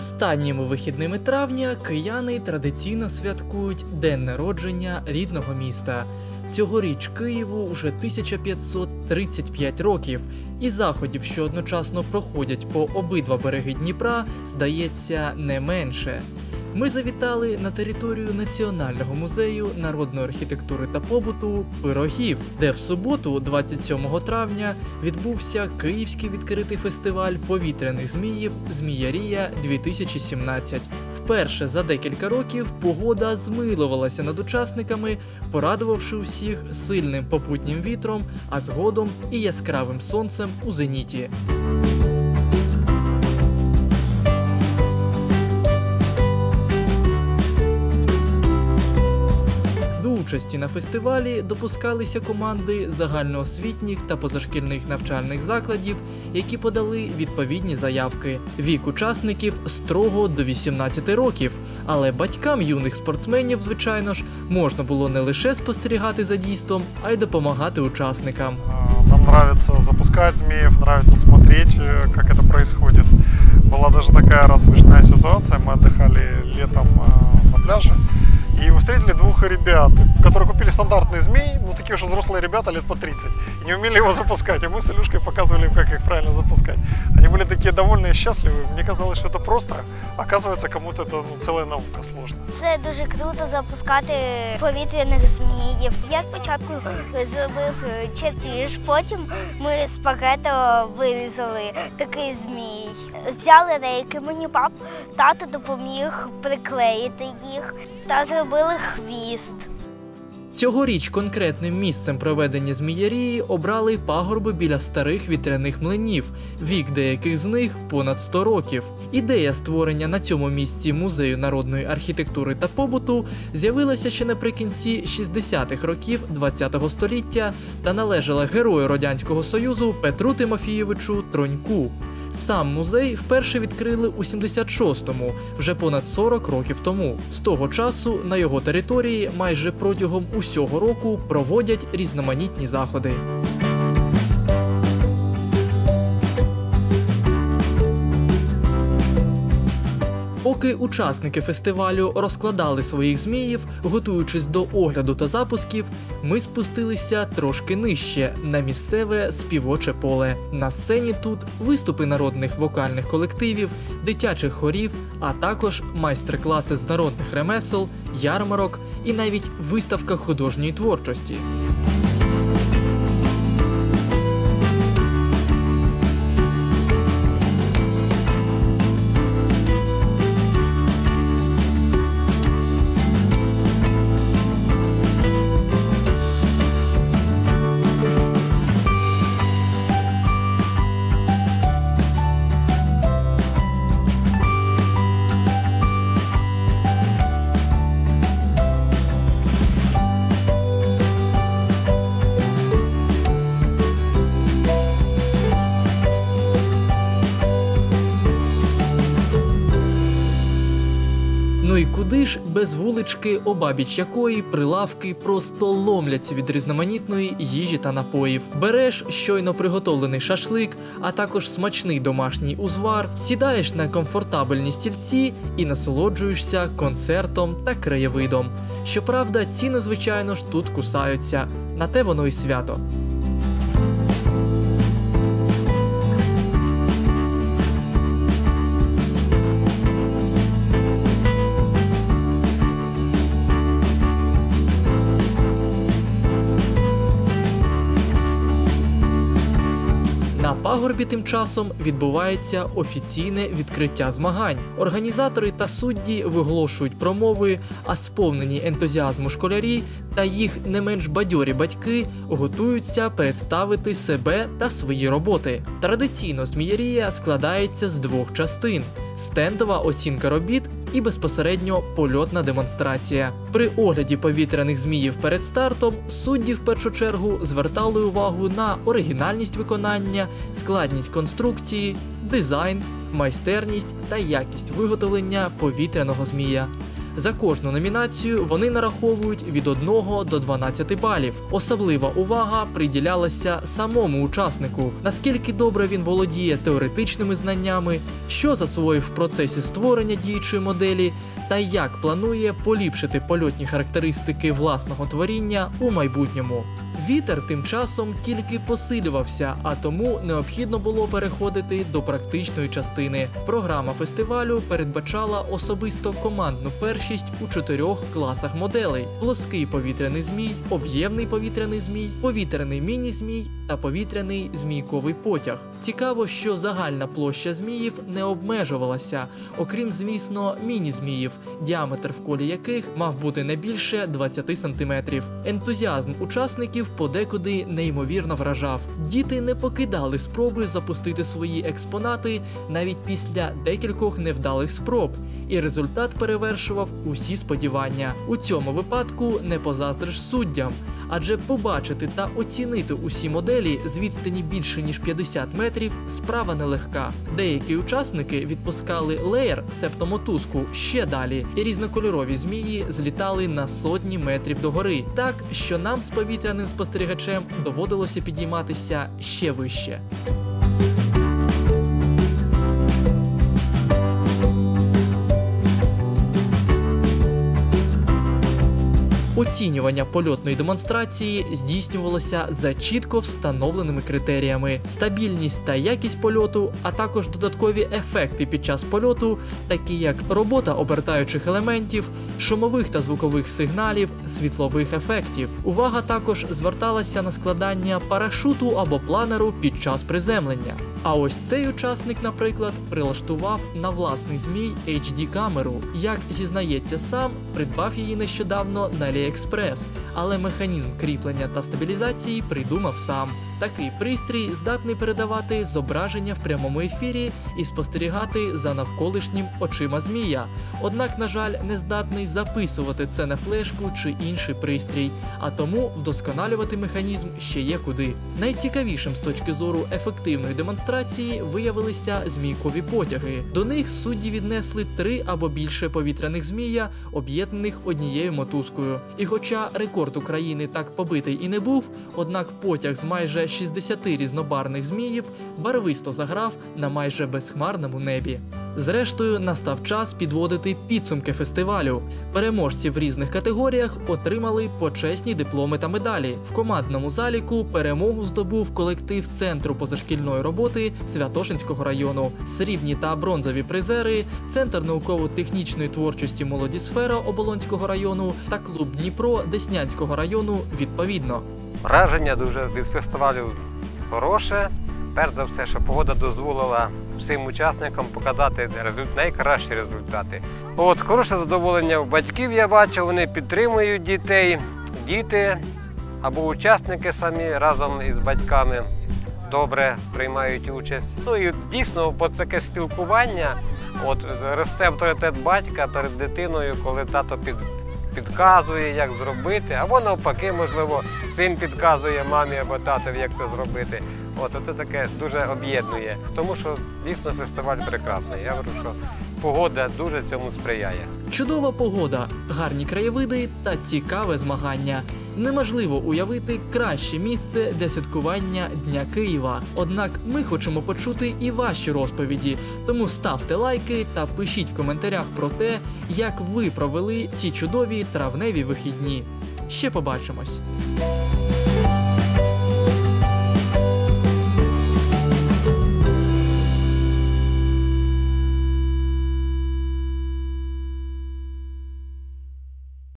Останніми вихідними травня кияни традиційно святкують день народження рідного міста. Цьогоріч Києву вже 1535 років, і заходів, що одночасно проходять по обидва береги Дніпра, здається не менше. Ми завітали на територію Національного музею народної архітектури та побуту Пирогів, де в суботу, 27 травня, відбувся Київський відкритий фестиваль повітряних зміїв Зміярія 2017. Вперше за декілька років погода змилувалася над учасниками, порадувавши усіх сильним попутнім вітром, а згодом і яскравим сонцем у зеніті. участі на фестивалі допускалися команди загальноосвітніх та позашкільних навчальних закладів, які подали відповідні заявки. Вік учасників строго до 18 років, але батькам юних спортсменів, звичайно ж, можна було не лише спостерігати за дійством, а й допомагати учасникам. А, Нам нравится запускать змеев, нравится смотреть, э, как это происходит. Была даже такая раз смешная ситуация. Мы отдыхали летом э, на пляже. И мы встретили двух ребят, которые купили стандартный змей, ну такие уже взрослые ребята лет по 30, и не умели его запускать. И мы с Илюшкой показывали им, как их правильно запускать. Они были такие довольные и счастливые. Мне казалось, что это просто. Оказывается, кому-то это ну, целая наука сложно. Це дуже круто запускати повітряних зміїв. Я спочатку зробив е, чертіж, потім ми з пакета вирізали такий змій. Взяли рейки, мені пап, тато допоміг приклеїти їх та зробили хвіст. Цьогоріч конкретним місцем проведення зміярії обрали пагорби біля старих вітряних млинів, вік деяких з них понад 100 років. Ідея створення на цьому місці музею народної архітектури та побуту з'явилася ще наприкінці 60-х років ХХ століття та належала герою Радянського Союзу Петру Тимофійовичу Троньку. Сам музей вперше відкрили у 76-му, вже понад 40 років тому. З того часу на його території майже протягом усього року проводять різноманітні заходи. Поки учасники фестивалю розкладали своїх зміїв, готуючись до огляду та запусків, ми спустилися трошки нижче на місцеве співоче поле. На сцені тут виступи народних вокальних колективів, дитячих хорів, а також майстер-класи з народних ремесел, ярмарок і навіть виставка художньої творчості. І без вулички, обабіч якої прилавки просто ломляться від різноманітної їжі та напоїв. Береш щойно приготовлений шашлик, а також смачний домашній узвар, сідаєш на комфортабельні стільці і насолоджуєшся концертом та краєвидом. Щоправда, ціни, звичайно ж, тут кусаються. На те воно і свято. На пагорбі тим часом відбувається офіційне відкриття змагань. Організатори та судді виголошують промови, а сповнені ентузіазму школярі та їх не менш бадьорі батьки готуються представити себе та свої роботи. Традиційно змієрія складається з двох частин: стендова оцінка робіт і безпосередньо польотна демонстрація. При огляді повітряних зміїв перед стартом судді в першу чергу звертали увагу на оригінальність виконання, складність конструкції, дизайн, майстерність та якість виготовлення повітряного змія. За кожну номінацію вони нараховують від 1 до 12 балів. Особлива увага приділялася самому учаснику, наскільки добре він володіє теоретичними знаннями, що засвоїв в процесі створення діючої моделі, та як планує поліпшити польотні характеристики власного творіння у майбутньому. Вітер тим часом тільки посилювався, а тому необхідно було переходити до практичної частини. Програма фестивалю передбачала особисто командну першість у чотирьох класах моделей: плоский повітряний змій, об'ємний повітряний змій, повітряний міні-змій та повітряний змійковий потяг. Цікаво, що загальна площа зміїв не обмежувалася, окрім, звісно, міні-зміїв, діаметр в колі яких мав бути не більше 20 сантиметрів. Ентузіазм учасників подекуди неймовірно вражав. Діти не покидали спроби запустити свої експонати навіть після декількох невдалих спроб, і результат перевершував усі сподівання. У цьому випадку не позаздриш суддям. Адже побачити та оцінити усі моделі з відстані більше ніж 50 метрів справа нелегка. Деякі учасники відпускали леєр, септо мотузку, ще далі, і різнокольорові змії злітали на сотні метрів догори, так що нам з повітряним спостерігачем доводилося підійматися ще вище. Оцінювання польотної демонстрації здійснювалося за чітко встановленими критеріями: стабільність та якість польоту, а також додаткові ефекти під час польоту, такі як робота обертаючих елементів, шумових та звукових сигналів, світлових ефектів. Увага також зверталася на складання парашуту або планеру під час приземлення. А ось цей учасник, наприклад, прилаштував на власний змій HD камеру. Як зізнається сам, придбав її нещодавно на AliExpress, але механізм кріплення та стабілізації придумав сам. Такий пристрій здатний передавати зображення в прямому ефірі і спостерігати за навколишнім очима змія. Однак, на жаль, не здатний записувати це на флешку чи інший пристрій, а тому вдосконалювати механізм ще є куди. Найцікавішим з точки зору ефективної демонстрації виявилися змійкові потяги. До них судді віднесли три або більше повітряних змія, об'єднаних однією мотузкою. І хоча рекорд України так побитий і не був, однак потяг з майже 60 різнобарних зміїв барвисто заграв на майже безхмарному небі. Зрештою, настав час підводити підсумки фестивалю. Переможці в різних категоріях отримали почесні дипломи та медалі. В командному заліку перемогу здобув колектив Центру позашкільної роботи Святошинського району. Срібні та бронзові призери, Центр науково-технічної творчості Молоді сфера Оболонського району та клуб Дніпро Деснянського району відповідно. Враження дуже від фестивалю хороше. Перш за все, що погода дозволила всім учасникам показати найкращі результати. От хороше задоволення у батьків я бачу, вони підтримують дітей, діти або учасники самі разом із батьками добре приймають участь. Ну і дійсно, от таке спілкування, от росте авторитет батька перед дитиною, коли тато під, підказує, як зробити, або навпаки, можливо, син підказує мамі або татові, як це зробити. От це таке дуже об'єднує, тому що дійсно фестиваль прекрасний. Я говорю, що погода дуже цьому сприяє. Чудова погода, гарні краєвиди та цікаве змагання. Неможливо уявити краще місце для святкування Дня Києва. Однак ми хочемо почути і ваші розповіді, тому ставте лайки та пишіть в коментарях про те, як ви провели ці чудові травневі вихідні. Ще побачимось!